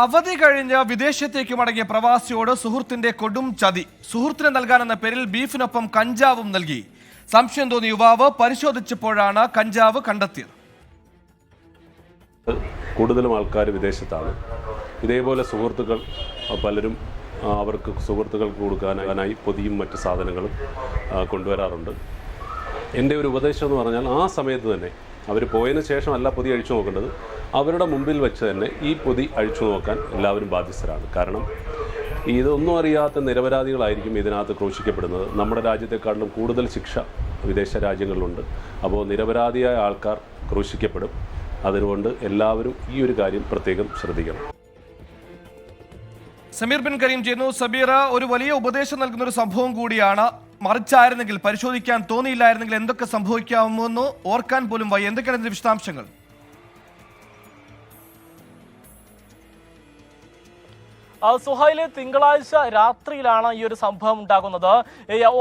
അവധി കഴിഞ്ഞ് വിദേശത്തേക്ക് മടങ്ങിയ പ്രവാസിയോട് സുഹൃത്തിന്റെ കൊടും ചതി. സുഹൃത്തിന് നൽകാനെന്ന പേരിൽ ബീഫിനൊപ്പം കഞ്ചാവും നൽകി. സംശയം തോന്നിയ യുവാവ് പരിശോധിച്ചപ്പോഴാണ് കഞ്ചാവ് കണ്ടെത്തിയത്. കൂടുതലും ആൾക്കാർ വിദേശത്താണ്. ഇതേപോലെ സുഹൃത്തുക്കൾ പലരും അവർക്ക് സുഹൃത്തുക്കൾക്ക് കൊടുക്കാനായി പൊതിയും മറ്റ് സാധനങ്ങളും കൊണ്ടുവരാറുണ്ട്. എന്റെ ഒരു ഉപദേശം എന്ന് പറഞ്ഞാൽ ആ സമയത്ത് തന്നെ അവർ പോയതിന് ശേഷമല്ല പൊതി അഴിച്ചു നോക്കേണ്ടത്. അവരുടെ മുമ്പിൽ വെച്ച് തന്നെ ഈ പൊതി അഴിച്ചു നോക്കാൻ എല്ലാവരും ബാധ്യസ്ഥരാണ്. കാരണം ഇതൊന്നും അറിയാത്ത നിരപരാധികളായിരിക്കും ഇതിനകത്ത് ക്രൂശിക്കപ്പെടുന്നത്. നമ്മുടെ രാജ്യത്തെക്കാട്ടിലും കൂടുതൽ ശിക്ഷ വിദേശ രാജ്യങ്ങളിലുണ്ട്. അപ്പോൾ നിരപരാധിയായ ആൾക്കാർ ക്രൂശിക്കപ്പെടും. അതുകൊണ്ട് എല്ലാവരും ഈ ഒരു കാര്യം പ്രത്യേകം ശ്രദ്ധിക്കണം. സമീർ ബിൻ കരീം ചെയ്യുന്നു. സബീറ ഒരു വലിയ ഉപദേശം നൽകുന്ന ഒരു സംഭവം കൂടിയാണ് മറിച്ചായിരുന്നെങ്കിൽ പരിശോധിക്കാൻ തോന്നിയില്ലായിരുന്നെങ്കിൽ എന്തൊക്കെ സംഭവിക്കാമെന്ന് ഓർക്കാൻ പോലും വയ്യ. എന്തൊക്കെയാണ് ഇതിന്റെ വിശദാംശങ്ങൾ? സുഹൈൽ തിങ്കളാഴ്ച രാത്രിയിലാണ് ഈ ഒരു സംഭവം ഉണ്ടാകുന്നത്.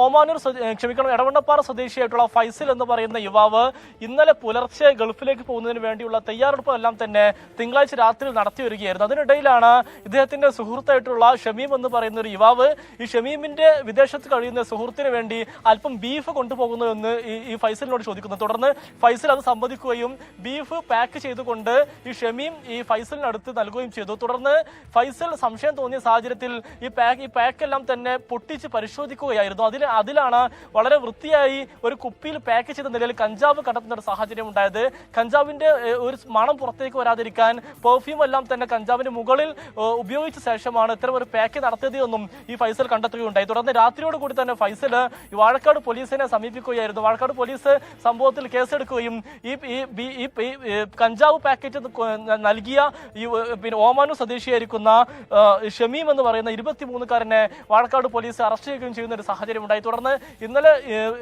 ഓമാനൂർ ക്ഷമിക്കണം എടവണ്ണപ്പാറ സ്വദേശിയായിട്ടുള്ള ഫൈസൽ എന്ന് പറയുന്ന യുവാവ് ഇന്നലെ പുലർച്ചെ ഗൾഫിലേക്ക് പോകുന്നതിന് വേണ്ടിയുള്ള തയ്യാറെടുപ്പെല്ലാം തന്നെ തിങ്കളാഴ്ച രാത്രിയിൽ നടത്തി വരികയായിരുന്നു. അതിനിടയിലാണ് ഇദ്ദേഹത്തിന്റെ സുഹൃത്തായിട്ടുള്ള ഷമീം എന്ന് പറയുന്ന ഒരു യുവാവ് ഈ ഷമീമിന്റെ വിദേശത്ത് കഴിയുന്ന സുഹൃത്തിന് വേണ്ടി അല്പം ബീഫ് കൊണ്ടുപോകുന്നു എന്ന് ഈ ഫൈസലിനോട് ചോദിക്കുന്നു. തുടർന്ന് ഫൈസൽ അത് സമ്മതിക്കുകയും ബീഫ് പാക്ക് ചെയ്തുകൊണ്ട് ഈ ഷമീം ഈ ഫൈസലിനടുത്ത് നൽകുകയും ചെയ്തു. തുടർന്ന് ഫൈസൽ സംശയം തോന്നിയ സാഹചര്യത്തിൽ ഈ പാക്ക് ഈ പാക്കെല്ലാം തന്നെ പൊട്ടിച്ച് പരിശോധിക്കുകയായിരുന്നു. അതിൽ അതിലാണ് വളരെ വൃത്തിയായി ഒരു കുപ്പിയിൽ പാക്ക് ചെയ്ത നിലയിൽ കഞ്ചാവ് കണ്ടെത്തുന്ന ഒരു സാഹചര്യം ഉണ്ടായത്. കഞ്ചാവിന്റെ ഒരു മണം പുറത്തേക്ക് വരാതിരിക്കാൻ പെർഫ്യൂം എല്ലാം തന്നെ കഞ്ചാവിന്റെ മുകളിൽ ഉപയോഗിച്ച ശേഷമാണ് ഇത്തരം ഒരു പാക്ക് നടത്തിയത് എന്നും ഈ ഫൈസൽ കണ്ടെത്തുകയുണ്ടായി. തുടർന്ന് രാത്രിയോട് കൂടി തന്നെ ഫൈസൽ വാഴക്കാട് പോലീസിനെ സമീപിക്കുകയായിരുന്നു. വാഴക്കാട് പോലീസ് സംഭവത്തിൽ കേസെടുക്കുകയും ഈ ഈ കഞ്ചാവ് പാക്കറ്റ് നൽകിയ ഈ പിന്നെ ഓമാനു സ്വദേശിയായിരിക്കുന്ന ഷമീം എന്ന് പറയുന്ന ഇരുപത്തിമൂന്നുകാരനെ വാഴക്കാട് പോലീസ് അറസ്റ്റ് ചെയ്യുകയും ചെയ്യുന്ന ഒരു സാഹചര്യം ഉണ്ടായി തുടർന്ന് ഇന്നലെ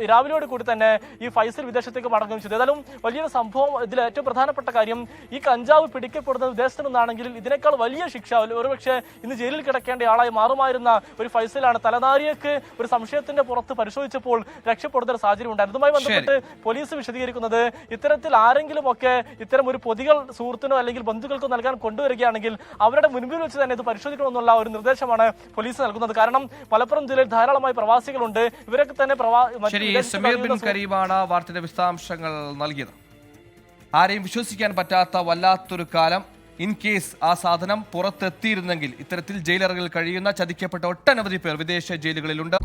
രാവിലെയോട് കൂടി തന്നെ ഈ ഫൈസൽ വിദേശത്തേക്ക് മടങ്ങുകയും ചെയ്തു. ഏതായാലും വലിയൊരു സംഭവം ഇതിൽ ഏറ്റവും പ്രധാനപ്പെട്ട കാര്യം ഈ കഞ്ചാവ് പിടിക്കപ്പെടുന്നത് വിദേശത്ത് നിന്നാണെങ്കിൽ ഇതിനേക്കാൾ വലിയ ശിക്ഷ ഒരു- ഒരുപക്ഷെ ഇന്ന് ജയിലിൽ കിടക്കേണ്ട ആളായി മാറുമായിരുന്ന ഒരു ഫൈസലാണ് തലനാരിയക്ക് ഒരു സംശയത്തിന്റെ പുറത്ത് പരിശോധിച്ചപ്പോൾ രക്ഷപ്പെടുന്ന ഒരു സാഹചര്യം ഉണ്ടായിരുന്നു. ഇതുമായി ബന്ധപ്പെട്ട് പോലീസ് വിശദീകരിക്കുന്നത് ഇത്തരത്തിൽ ആരെങ്കിലും ഒക്കെ ഇത്തരം ഒരു പൊതികൾ സുഹൃത്തിനോ അല്ലെങ്കിൽ ബന്ധുക്കൾക്കോ നൽകാൻ കൊണ്ടുവരികയാണെങ്കിൽ അവരുടെ മുൻപിൽ വെച്ച് തന്നെ ഇത് പരിശോധിക്കണമെന്നുള്ള ഒരു നിർദ്ദേശമാണ് പോലീസ് നൽകുന്നത്. കാരണം മലപ്പുറം ജില്ലയിൽ ധാരാളമായി പ്രവാസികളുണ്ട്. ഇവരൊക്കെ തന്നെ വാർത്തയുടെ വിശദാംശങ്ങൾ നൽകിയത്. ആരെയും വിശ്വസിക്കാൻ പറ്റാത്ത വല്ലാത്തൊരു കാലം. ഇൻ കേസ് ആ സാധനം പുറത്തെത്തിയിരുന്നെങ്കിൽ ഇത്തരത്തിൽ ജയിലറകളിൽ കഴിയുന്ന ചതിക്കപ്പെട്ട ഒട്ടനവധി പേർ വിദേശ ജയിലുകളിലുണ്ട്.